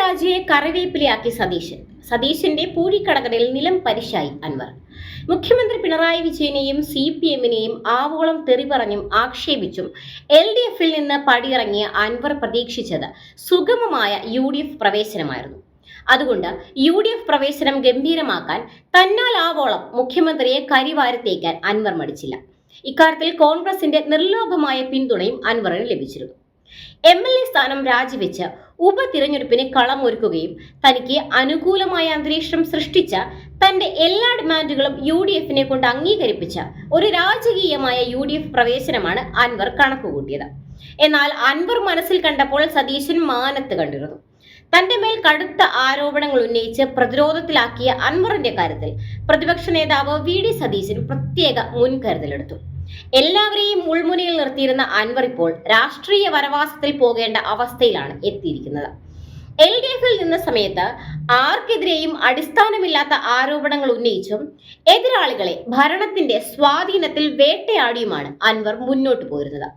രാജയെ കറിവേപ്പിലയാക്കി സതീശൻ. സതീശന്റെ പൂഴിക്കടകടയിൽ നിലം പരിശായി അൻവർ. മുഖ്യമന്ത്രി പിണറായി വിജയനെയും സി പി എമ്മിനെയും ആവോളം തെറിപറഞ്ഞും ആക്ഷേപിച്ചും എൽ ഡി എഫിൽ നിന്ന് പടിയിറങ്ങിയ അൻവർ പ്രതീക്ഷിച്ചത് സുഗമമായ യു ഡി എഫ് പ്രവേശനമായിരുന്നു. അതുകൊണ്ട് യു ഡി എഫ് പ്രവേശനം ഗംഭീരമാക്കാൻ തന്നാൽ ആവോളം മുഖ്യമന്ത്രിയെ കരിവാരത്തേക്കാൻ അൻവർ മടിച്ചില്ല. ഇക്കാര്യത്തിൽ കോൺഗ്രസിന്റെ നിർലോഭമായ പിന്തുണയും അൻവറിന് ലഭിച്ചിരുന്നു. എം എൽ എ സ്ഥാനം രാജിവെച്ച് ഉപതിരഞ്ഞെടുപ്പിന് കളമൊരുക്കുകയും തനിക്ക് അനുകൂലമായ അന്തരീക്ഷം സൃഷ്ടിച്ച തന്റെ എല്ലാ ഡിമാൻഡുകളും യു ഡി എഫിനെ കൊണ്ട് അംഗീകരിപ്പിച്ച ഒരു രാജകീയമായ യു ഡി എഫ് പ്രവേശനമാണ് അൻവർ കണക്കുകൂട്ടിയത്. എന്നാൽ അൻവർ മനസ്സിൽ കണ്ടപ്പോൾ സതീശൻ മാനത്ത് കണ്ടിരുന്നു. തന്റെ മേൽ കടുത്ത ആരോപണങ്ങൾ ഉന്നയിച്ച് പ്രതിരോധത്തിലാക്കിയ അൻവറിന്റെ കാര്യത്തിൽ പ്രതിപക്ഷ നേതാവ് വി ഡി സതീശൻ പ്രത്യേക മുൻകരുതലെടുത്തു. എല്ലാവരെയും മുൾമുനയിൽ നിർത്തിയിരുന്ന അൻവർ ഇപ്പോൾ രാഷ്ട്രീയ വനവാസത്തിൽ പോകേണ്ട അവസ്ഥയിലാണ് എത്തിയിരിക്കുന്നത്. എൽ ഡി എഫിൽ നിന്ന സമയത്ത് ആർക്കെതിരെയും അടിസ്ഥാനമില്ലാത്ത ആരോപണങ്ങൾ ഉന്നയിച്ചും എതിരാളികളെ ഭരണത്തിന്റെ സ്വാധീനത്തിൽ വേട്ടയാടിയുമാണ് അൻവർ മുന്നോട്ട് പോയിരുന്നത്.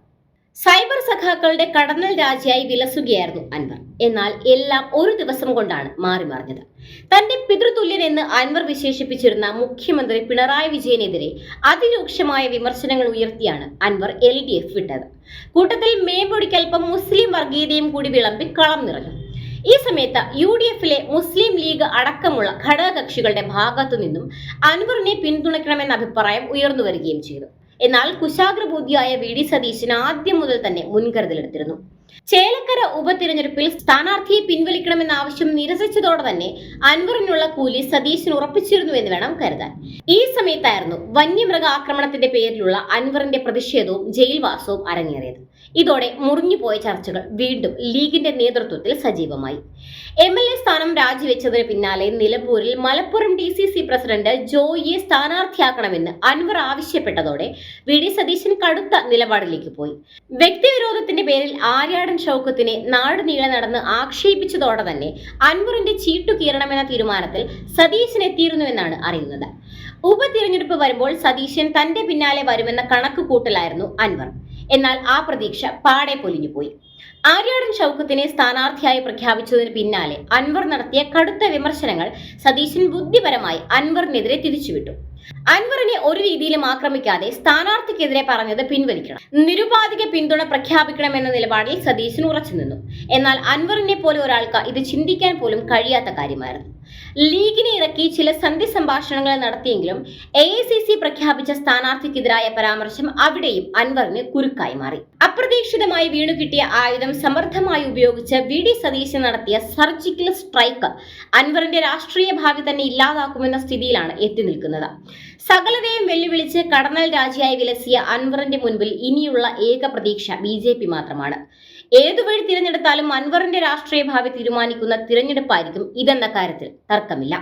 സൈബർ സഖാക്കളുടെ കടന്നൽ രാജയായി വിലസുകയായിരുന്നു അൻവർ. എന്നാൽ എല്ലാം ഒരു ദിവസം കൊണ്ടാണ് മാറി മറിഞ്ഞത്. തന്റെ പിതൃതുല്യൻ എന്ന് അൻവർ വിശേഷിപ്പിച്ചിരുന്ന മുഖ്യമന്ത്രി പിണറായി വിജയനെതിരെ അതിരൂക്ഷമായ വിമർശനങ്ങൾ ഉയർത്തിയാണ് അൻവർ എൽ ഡി എഫ് വിട്ടത്. കൂട്ടത്തിൽ മേമ്പൊടിക്കൽപ്പം മുസ്ലിം വർഗീയതയും കൂടി വിളമ്പി കളം നിറഞ്ഞു. ഈ സമയത്ത് യു ഡി എഫിലെ മുസ്ലിം ലീഗ് അടക്കമുള്ള ഘടകകക്ഷികളുടെ ഭാഗത്തു നിന്നും അൻവറിനെ പിന്തുണയ്ക്കണമെന്ന അഭിപ്രായം ഉയർന്നു വരികയും ചെയ്തു. എന്നാൽ കുശാഗ്രബുദ്ധിയായ വി ഡി സതീശൻ ആദ്യം മുതൽ തന്നെ മുൻകരുതലെടുത്തിരുന്നു. ചേലക്കര ഉപതിരഞ്ഞെടുപ്പിൽ സ്ഥാനാർത്ഥിയെ പിൻവലിക്കണമെന്ന ആവശ്യം നിരസിച്ചതോടെ തന്നെ അൻവറിനുള്ള കൂലി സതീശൻ ഉറപ്പിച്ചിരുന്നു എന്ന് വേണം കരുതാൻ. ഈ സമയത്തായിരുന്നു വന്യമൃഗ ആക്രമണത്തിന്റെ പേരിലുള്ള അൻവറിന്റെ പ്രതിഷേധവും ജയിൽവാസവും അരങ്ങേറിയത്. ഇതോടെ മുറിഞ്ഞുപോയ ചർച്ചകൾ വീണ്ടും ലീഗിന്റെ നേതൃത്വത്തിൽ സജീവമായി. എം എൽ എ സ്ഥാനം രാജിവെച്ചതിന് പിന്നാലെ നിലമ്പൂരിൽ Malappuram D C C president ജോയിയെ സ്ഥാനാർത്ഥിയാക്കണമെന്ന് അൻവർ ആവശ്യപ്പെട്ടതോടെ വി ഡി സതീശൻ കടുത്ത നിലപാടിലേക്ക് പോയി. വ്യക്തിവിരോധത്തിന്റെ പേരിൽ ആര്യാടൻ ഷൗക്കത്തിനെ നാട് നീളെ നടന്ന് ആക്ഷേപിച്ചതോടെ തന്നെ അൻവറിന്റെ ചീട്ടു കീറണമെന്ന തീരുമാനത്തിൽ സതീശൻ എത്തിയിരുന്നുവെന്നാണ് അറിയുന്നത്. ഉപതിരഞ്ഞെടുപ്പ് വരുമ്പോൾ സതീശൻ തന്റെ പിന്നാലെ വരുമെന്ന കണക്ക് കൂട്ടലായിരുന്നു അൻവർ. എന്നാൽ ആ പ്രതീക്ഷ പാടെ പൊലിഞ്ഞുപോയി ആര്യാടൻ ഷൗക്കത്തിനെ സ്ഥാനാർത്ഥിയായി പ്രഖ്യാപിച്ചതിന് പിന്നാലെ അൻവർ നടത്തിയ കടുത്ത വിമർശനങ്ങൾ സതീശൻ ബുദ്ധിപരമായി അൻവറിനെതിരെ തിരിച്ചുവിട്ടു. അൻവറിനെ ഒരു രീതിയിലും ആക്രമിക്കാതെ സ്ഥാനാർത്ഥിക്കെതിരെ പറഞ്ഞത് പിൻവലിക്കണം. നിരുപാധിക പിന്തുണ പ്രഖ്യാപിക്കണമെന്ന നിലപാടിൽ സതീശൻ ഉറച്ചു നിന്നു എന്നാൽ അൻവറിനെ പോലെ ഒരാൾക്ക് ഇത് ചിന്തിക്കാൻ പോലും കഴിയാത്ത കാര്യമായിരുന്നു. ലീഗിനെ ഇറക്കി ചില സന്ധി സംഭാഷണങ്ങൾ നടത്തിയെങ്കിലും എ പ്രഖ്യാപിച്ച സ്ഥാനാർത്ഥിക്കെതിരായ പരാമർശം അവിടെയും അൻവറിന് കുരുക്കായി മാറി. അപ്രതീക്ഷിതമായി വീണു കിട്ടിയ ആയുധം സമർത്ഥമായി ഉപയോഗിച്ച് വി ഡി സതീശൻ നടത്തിയ സർജിക്കൽ സ്ട്രൈക്ക് അൻവറിന്റെ രാഷ്ട്രീയ ഭാവി തന്നെ ഇല്ലാതാക്കുമെന്ന സ്ഥിതിയിലാണ് എത്തി നിൽക്കുന്നത്. സകലതയും വെല്ലുവിളിച്ച് കടന്നൽ രാജിയായി വിലസിയ അൻവറിന്റെ മുൻപിൽ ഇനിയുള്ള ഏക പ്രതീക്ഷ ബി ജെ പി മാത്രമാണ്. ഏതുവഴി തിരഞ്ഞെടുത്താലും അൻവറിന്റെ രാഷ്ട്രീയ ഭാവി തീരുമാനിക്കുന്ന തിരഞ്ഞെടുപ്പായിരിക്കും ഇതെന്ന കാര്യത്തിൽ തർക്കമില്ല